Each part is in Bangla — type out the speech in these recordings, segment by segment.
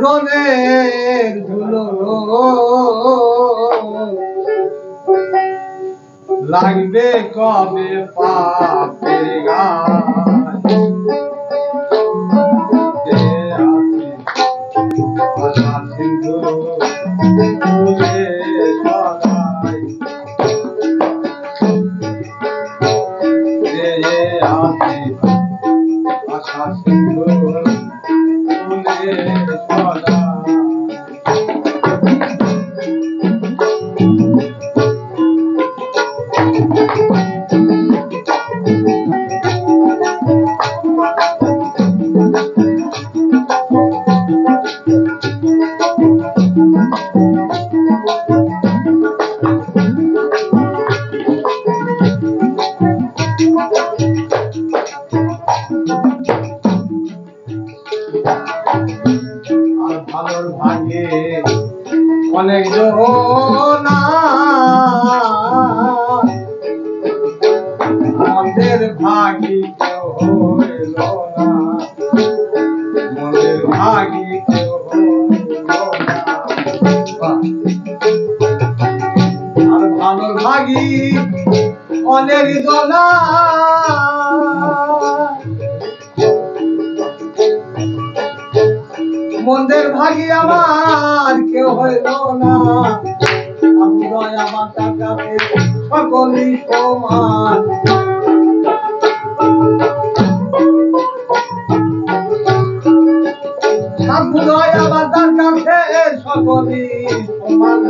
রনের ধুলো। লাগবে কবে পা আর ভালোর ভাগে অনেক না। মন্দের ভাগি আর ভালোর ভাগি অনেক জোনা। মন্দের ভাগি আমার কেউ হইল না। আমি দয়া মাতা কাছে সকলই সমান। সকলি সমান।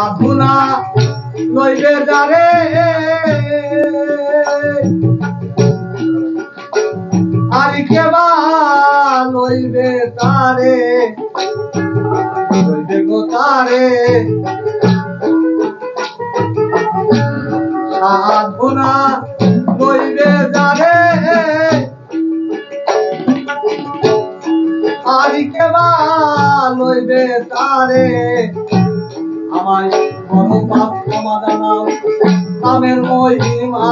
সাধুনা লইবে যারে। আর কেবা লইবে তারে? লইবে গো তারে। সাধুনা লইবে যারে। আর কেবা লইবে তারে? আমায় বড় পাপ ক্ষমা জানাও নামের মহিমা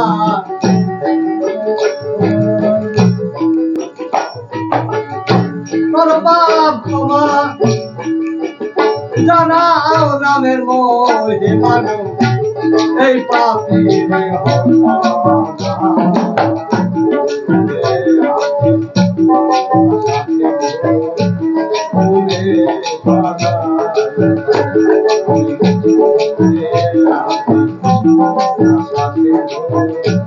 বড় পাপ ক্ষমা জানাও নামের মহিমা এই পাপি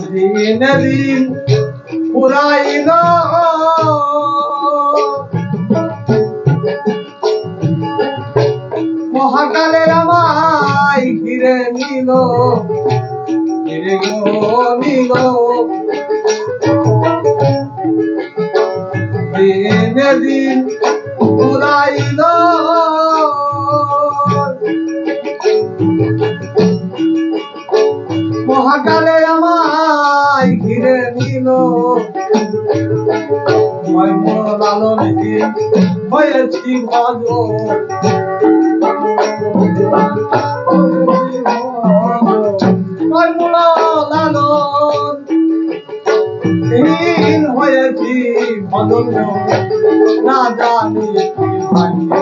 দিন দিন পুরাইল মহাকালের আমায় ঘিরে নিল ঘিরে নিল। দিন হয়েছি হীন হয়েছি অনন্য না জানি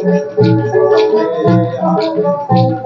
Thank you.